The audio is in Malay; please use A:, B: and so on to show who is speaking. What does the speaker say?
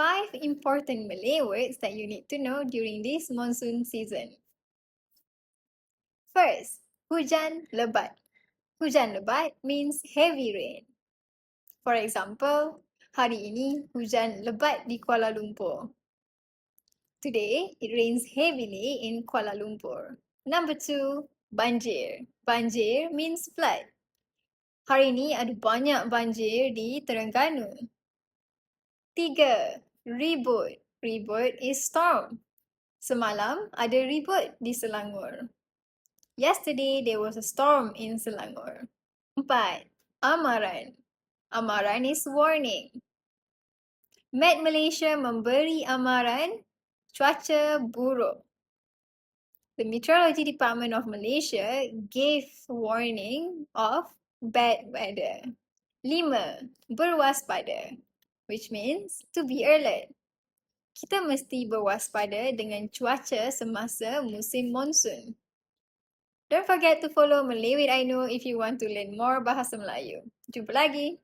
A: five important Malay words that you need to know during this monsoon season. First, hujan lebat. Hujan lebat means heavy rain. For example, hari ini hujan lebat di Kuala Lumpur. Today, it rains heavily in Kuala Lumpur. Number two, banjir. Banjir means flood. Hari ini ada banyak banjir di Terengganu. Tiga, ribut. Ribut is storm. Semalam ada ribut di Selangor. Yesterday there was a storm in Selangor. Empat, amaran. Amaran is warning. Met Malaysia memberi amaran cuaca buruk. The Meteorology Department of Malaysia gave warning of bad weather. Lima, berwaspada, which means to be alert. Kita mesti berwaspada dengan cuaca semasa musim monsun. Don't forget to follow Malay with Know if you want to learn more bahasa Melayu. Jumpa lagi!